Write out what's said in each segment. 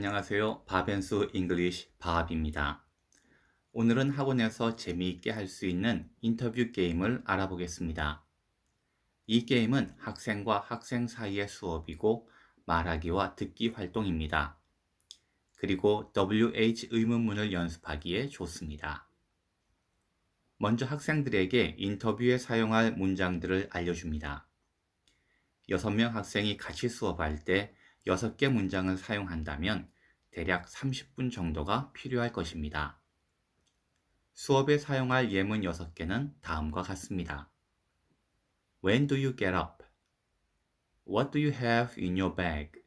안녕하세요. 바벤수 잉글리시 바합입니다. 오늘은 학원에서 재미있게 할 수 있는 인터뷰 게임을 알아보겠습니다. 이 게임은 학생과 학생 사이의 수업이고 말하기와 듣기 활동입니다. 그리고 WH 의문문을 연습하기에 좋습니다. 먼저 학생들에게 인터뷰에 사용할 문장들을 알려줍니다. 6명 학생이 같이 수업할 때 6개 문장을 사용한다면 대략 30분 정도가 필요할 것입니다. 수업에 사용할 예문 6개는 다음과 같습니다. When do you get up? What do you have in your bag?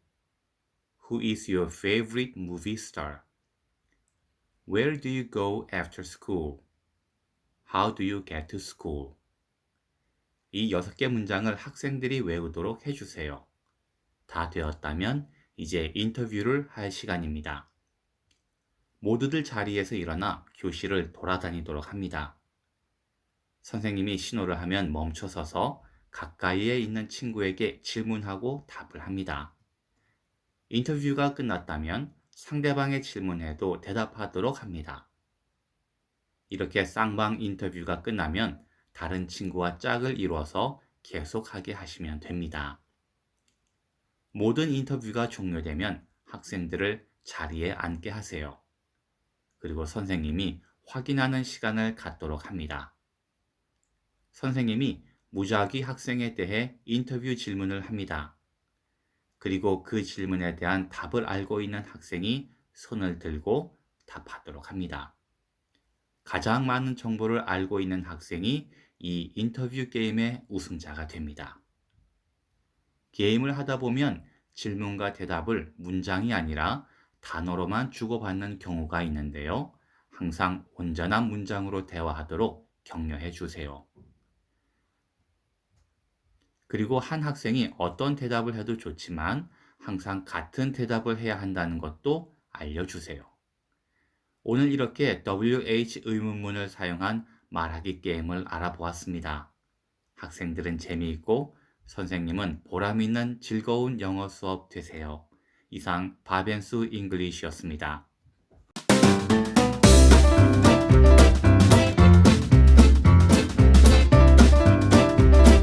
Who is your favorite movie star? Where do you go after school? How do you get to school? 이 6개 문장을 학생들이 외우도록 해주세요. 다 되었다면 이제 인터뷰를 할 시간입니다. 모두들 자리에서 일어나 교실을 돌아다니도록 합니다. 선생님이 신호를 하면 멈춰서서 가까이에 있는 친구에게 질문하고 답을 합니다. 인터뷰가 끝났다면 상대방의 질문에도 대답하도록 합니다. 이렇게 쌍방 인터뷰가 끝나면 다른 친구와 짝을 이루어서 계속하게 하시면 됩니다. 모든 인터뷰가 종료되면 학생들을 자리에 앉게 하세요. 그리고 선생님이 확인하는 시간을 갖도록 합니다. 선생님이 무작위 학생에 대해 인터뷰 질문을 합니다. 그리고 그 질문에 대한 답을 알고 있는 학생이 손을 들고 답하도록 합니다. 가장 많은 정보를 알고 있는 학생이 이 인터뷰 게임의 우승자가 됩니다. 게임을 하다 보면 질문과 대답을 문장이 아니라 단어로만 주고받는 경우가 있는데요. 항상 온전한 문장으로 대화하도록 격려해 주세요. 그리고 한 학생이 어떤 대답을 해도 좋지만 항상 같은 대답을 해야 한다는 것도 알려주세요. 오늘 이렇게 WH 의문문을 사용한 말하기 게임을 알아보았습니다. 학생들은 재미있고 선생님은 보람있는 즐거운 영어 수업 되세요. 이상 바벤수 잉글리시였습니다.